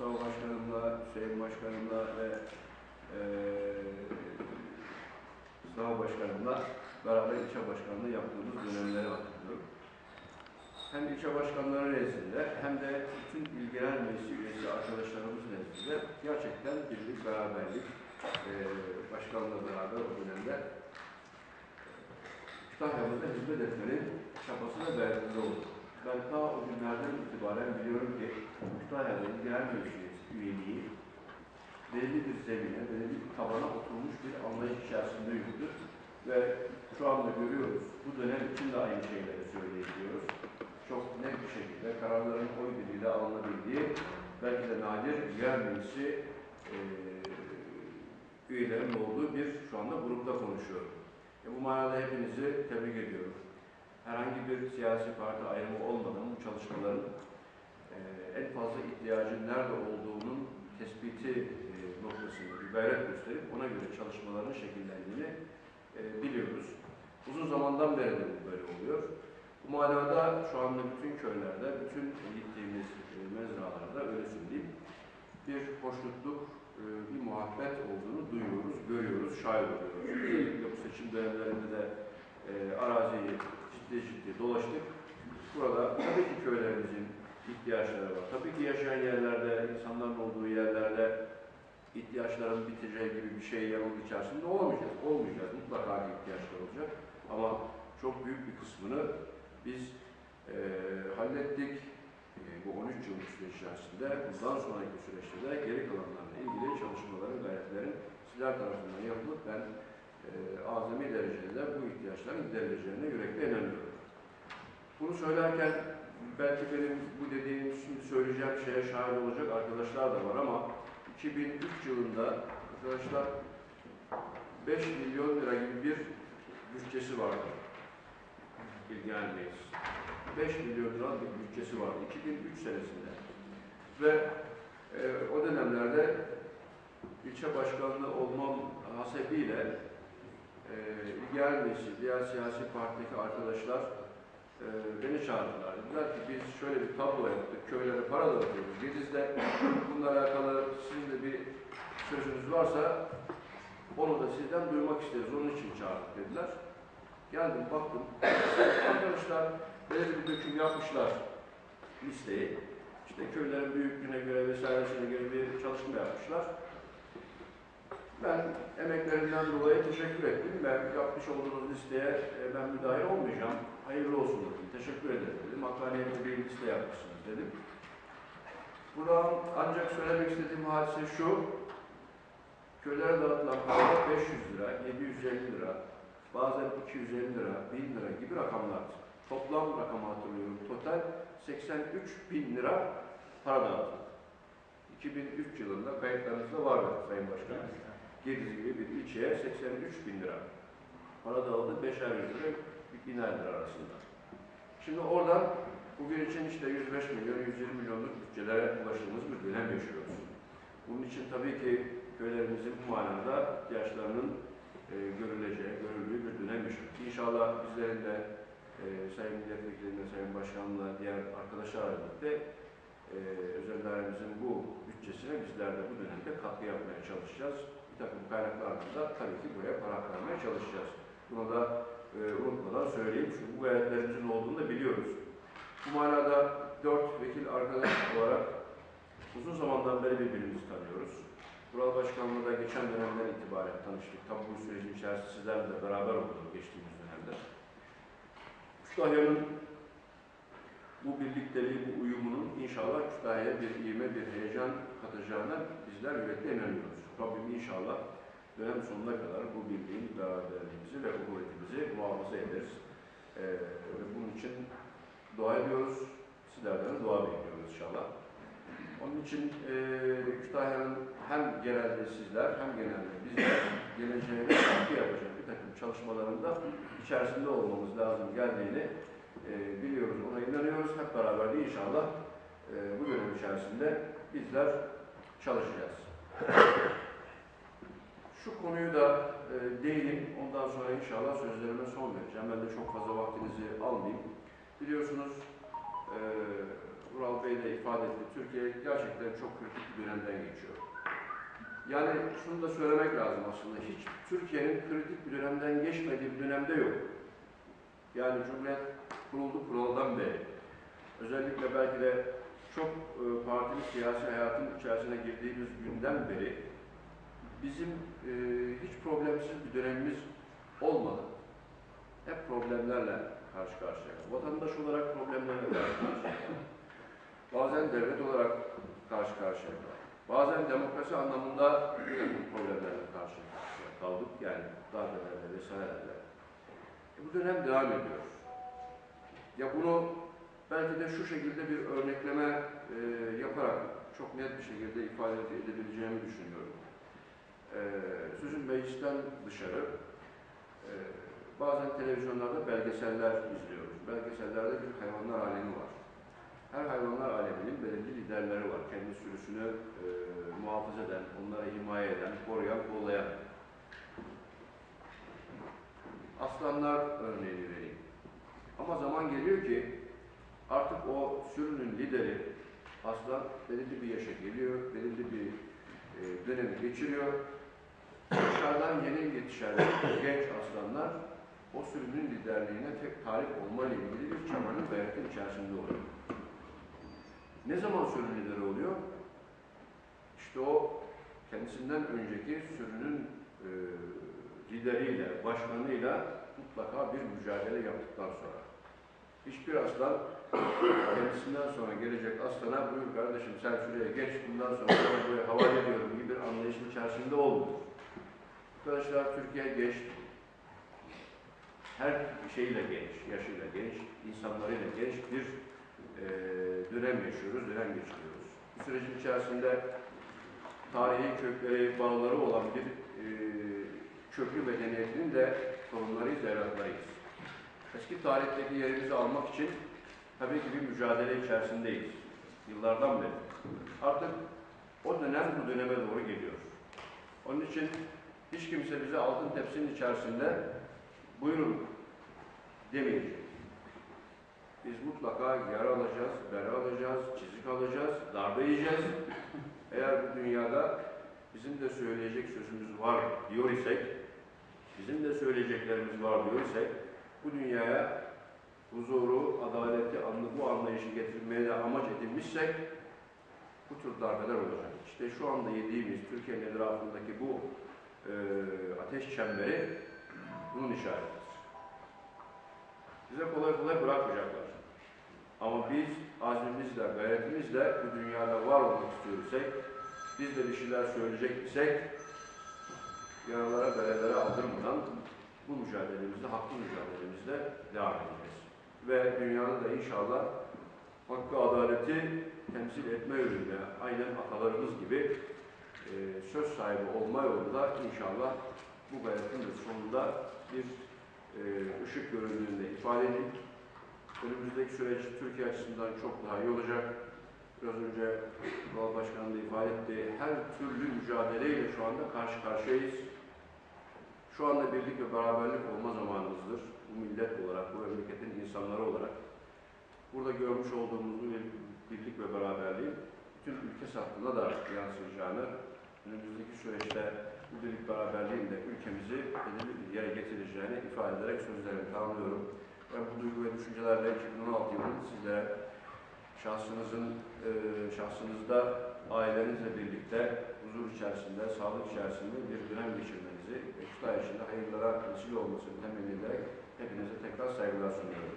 Mustafa Başkanımla, Hüseyin Başkanımla ve eee Mustafa Başkanımla beraber ilçe başkanlığı yaptığımız dönemleri hatırlıyorum. Hem ilçe başkanları nezdinde hem de bütün ilgilenen meclis üyesi arkadaşlarımız nezdinde gerçekten birlik, beraberlik, eee başkanla beraber o dönemde Kütahya'mıza hizmet etmenin çabası ve gayretinde olduk. Ben ta o günlerden itibaren biliyorum ki Kütahya'da ilgilenen meclis üyeliği belli bir zemine, belli bir tabana oturmuş bir anlayış içerisinde yürüdü. Ve şu anda görüyoruz, bu dönem için de aynı şeyleri söyleyebiliyoruz. Çok net bir şekilde kararların oy birliğiyle alınabildiği, belki de nadir yer meclisi eee üyelerinin olduğu bir şu anda grupta konuşuyorum. E, bu manada hepinizi tebrik ediyorum. Herhangi bir siyasi parti ayrımı olmadan bu çalışmaların eee, en fazla ihtiyacın nerede olduğunun tespiti eee, noktasında bir gayret gösterip ona göre çalışmaların şekillendiğini eee, biliyoruz. Uzun zamandan beri de bu böyle oluyor. Bu manada şu anda bütün köylerde, bütün gittiğimiz eee, mezralarda öyle söyleyeyim, bir hoşnutluk, eee, bir muhabbet olduğunu duyuyoruz, görüyoruz, şahit oluyoruz. Özellikle bu seçim dönemlerinde de eee araziyi ciddi ciddi dolaştık. Burada tabii ki köylerimizin ihtiyaçları var. Tabii ki yaşayan yerlerde, insanların olduğu yerlerde ihtiyaçların biteceği gibi bir şey yanılgı içerisinde olamayacağız. Olmayacağız. Mutlaka ki ihtiyaçlar olacak. Ama çok büyük bir kısmını biz eee hallettik. Eee, bu 13 yıllık süreç içerisinde bundan sonraki süreçte de geri kalanlarla ilgili çalışmaların, gayretlerin sizler tarafından yapılıp ben eee azami derecede de bu ihtiyaçların giderileceğine yürekli inanıyorum. Bunu söylerken belki benim bu dediğim şimdi söyleyeceğim şeye şahit olacak arkadaşlar da var ama 2003 yılında arkadaşlar 5 milyon lira gibi bir bütçesi vardı. Meclis. 5 milyon lira bir bütçesi vardı 2003 senesinde. Ve e, o dönemlerde ilçe başkanlığı olmam hasebiyle e, ilgilenen meclisi, diğer siyasi partideki arkadaşlar e, beni çağırdılar. Dediler ki biz şöyle bir tablo yaptık, köylere para dağıtıyoruz. Gediz'de bununla alakalı sizin de bir sözünüz varsa onu da sizden duymak isteriz, onun için çağırdık dediler. Geldim baktım, arkadaşlar belirli bir döküm yapmışlar listeyi. İşte köylerin büyüklüğüne göre vesairesine göre bir çalışma yapmışlar. Ben emeklerinden dolayı teşekkür ettim. Ben yapmış olduğunuz listeye e, ben müdahil olmayacağım. Hayırlı olsun dedim. Teşekkür ederim dedim. Hakkaniyetli bir liste yapmışsınız dedim. Buradan ancak söylemek istediğim hadise şu. Köylere dağıtılan para 500 lira, 750 lira, bazen 250 lira, 1000 lira gibi rakamlardı. Toplam rakamı hatırlıyorum. Total 83 bin lira para dağıtıldı. 2003 yılında kayıtlarınızda var Sayın Başkanım. Gediz gibi bir ilçeye 83 bin lira para dağıldı. 5'er yüz lira, biner lira arasında. Şimdi oradan bugün için işte 105 milyon, 120 milyonluk bütçelere ulaştığımız bir dönem yaşıyoruz. Bunun için tabii ki köylerimizin bu manada ihtiyaçlarının e, görüleceği, görüldüğü bir dönem yaşıyoruz. İnşallah bizlerin de e, Sayın Milletvekilinin, Sayın Başkan'la diğer arkadaşlarla birlikte e, özel bu bütçesine bizler de bu dönemde katkı yapmaya çalışacağız. Takım kaynaklardan da tabii ki buraya para aktarmaya çalışacağız. Bunu da e, unutmadan söyleyeyim. Çünkü bu gayretlerimizin olduğunu da biliyoruz. Bu manada dört vekil arkadaş olarak uzun zamandan beri birbirimizi tanıyoruz. Bural Başkanlığı da geçen dönemden itibaren tanıştık. Tabii bu sürecin içerisinde sizlerle de beraber olduk geçtiğimiz dönemde. Kütahya'nın bu birlikteliği, bu uyumunun inşallah Kütahya'ya bir ivme, bir heyecan katacağına bizler yürekli inanıyoruz. Rabbim inşallah dönem sonuna kadar bu birliğin beraberliğimizi ve kuvvetimizi muhafaza ederiz. Ee, ve bunun için dua ediyoruz. Sizlerden dua bekliyoruz inşallah. Onun için e, Kütahya'nın hem genelde sizler hem genelde bizler geleceğe katkı yapacak bir takım çalışmalarında içerisinde olmamız lazım geldiğini e, biliyoruz, ona inanıyoruz. Hep beraber de inşallah e, bu dönem içerisinde bizler çalışacağız. Şu konuyu da e, değinip ondan sonra inşallah sözlerime son vereceğim. Ben de çok fazla vaktinizi almayayım. Biliyorsunuz e, Vural Bey de ifade etti. Türkiye gerçekten çok kritik bir dönemden geçiyor. Yani şunu da söylemek lazım aslında. Hiç Türkiye'nin kritik bir dönemden geçmediği bir dönemde yok. Yani Cumhuriyet kuruldu kuruldan beri. Özellikle belki de çok e, partili siyasi hayatın içerisine girdiğimiz günden beri bizim e, hiç problemsiz bir dönemimiz olmadı. Hep problemlerle karşı karşıya. Vatandaş olarak problemlerle karşı karşıya. Bazen devlet olarak karşı karşıya. Bazen demokrasi anlamında problemlerle karşı karşıya kaldık. Yani darbelerle vesairelerle. E, bu dönem devam ediyor. Ya bunu belki de şu şekilde bir örnekleme e, yaparak çok net bir şekilde ifade edebileceğimi düşünüyorum. E, sözün meclisten dışarı e, bazen televizyonlarda belgeseller izliyoruz. Belgesellerde bir hayvanlar alemi var. Her hayvanlar aleminin belirli liderleri var. Kendi sürüsünü e, muhafaza eden, onlara himaye eden, koruyan, kollayan. Aslanlar örneğini vereyim. Ama zaman geliyor ki artık o sürünün lideri aslan belirli bir yaşa geliyor, belirli bir e, dönemi geçiriyor. Dışarıdan yeni yetişen genç aslanlar o sürünün liderliğine tek talip olma ile ilgili bir çabanın gayretin içerisinde oluyor. Ne zaman sürü lideri oluyor? İşte o kendisinden önceki sürünün e, lideriyle, başkanıyla mutlaka bir mücadele yaptıktan sonra. Hiçbir aslan kendisinden sonra gelecek aslana buyur kardeşim sen şuraya geç bundan sonra sana buraya havale ediyorum gibi bir anlayışın içerisinde olmuyor. Arkadaşlar Türkiye genç, her şeyle genç, yaşıyla genç, insanlarıyla genç bir e, dönem yaşıyoruz, dönem geçiriyoruz. Bu sürecin içerisinde tarihi kökleri, bağları olan bir e, köklü medeniyetinin de sorunlarıyız, evlatlarıyız. Eski tarihteki yerimizi almak için tabii ki bir mücadele içerisindeyiz. Yıllardan beri. Artık o dönem bu döneme doğru geliyor. Onun için hiç kimse bize altın tepsinin içerisinde buyurun demeyecek. Biz mutlaka yara alacağız, bere alacağız, çizik alacağız, darbe yiyeceğiz. Eğer bu dünyada bizim de söyleyecek sözümüz var diyor isek, bizim de söyleyeceklerimiz var diyor isek, bu dünyaya huzuru, adaleti, anlı, bu anlayışı getirmeye de amaç edinmişsek, bu tür darbeler olacak. İşte şu anda yediğimiz Türkiye'nin etrafındaki bu e, ateş çemberi bunun işaretidir. Bize kolay kolay bırakmayacaklar. Ama biz azmimizle, gayretimizle bu dünyada var olmak istiyorsak, biz de bir şeyler söyleyecek isek, yaralara, berelere aldırmadan bu mücadelemizde, haklı mücadelemizde devam edeceğiz. Ve dünyada da inşallah hakkı, adaleti temsil etme yönünde, aynen atalarımız gibi e, söz sahibi olma yolunda inşallah bu gayretin sonunda bir e, ışık göründüğünde ifade edip önümüzdeki süreç Türkiye açısından çok daha iyi olacak. Biraz önce Kural Başkanı da ifade ettiği her türlü mücadeleyle şu anda karşı karşıyayız. Şu anda birlik ve beraberlik olma zamanımızdır. Bu millet olarak, bu memleketin insanları olarak. Burada görmüş olduğumuz birlik ve beraberliğin bütün ülke sattığına da yansıyacağını, önümüzdeki süreçte bu birlik beraberliğin de ülkemizi belirli bir yere getireceğini ifade ederek sözlerimi tamamlıyorum. Ben bu duygu ve düşüncelerle 2016 yılının sizlere şahsınızın, e, şahsınızda ailenizle birlikte huzur içerisinde, sağlık içerisinde bir dönem geçirmenizi ve kütahya içinde hayırlara vesile olmasını temenni ederek hepinize tekrar saygılar sunuyorum.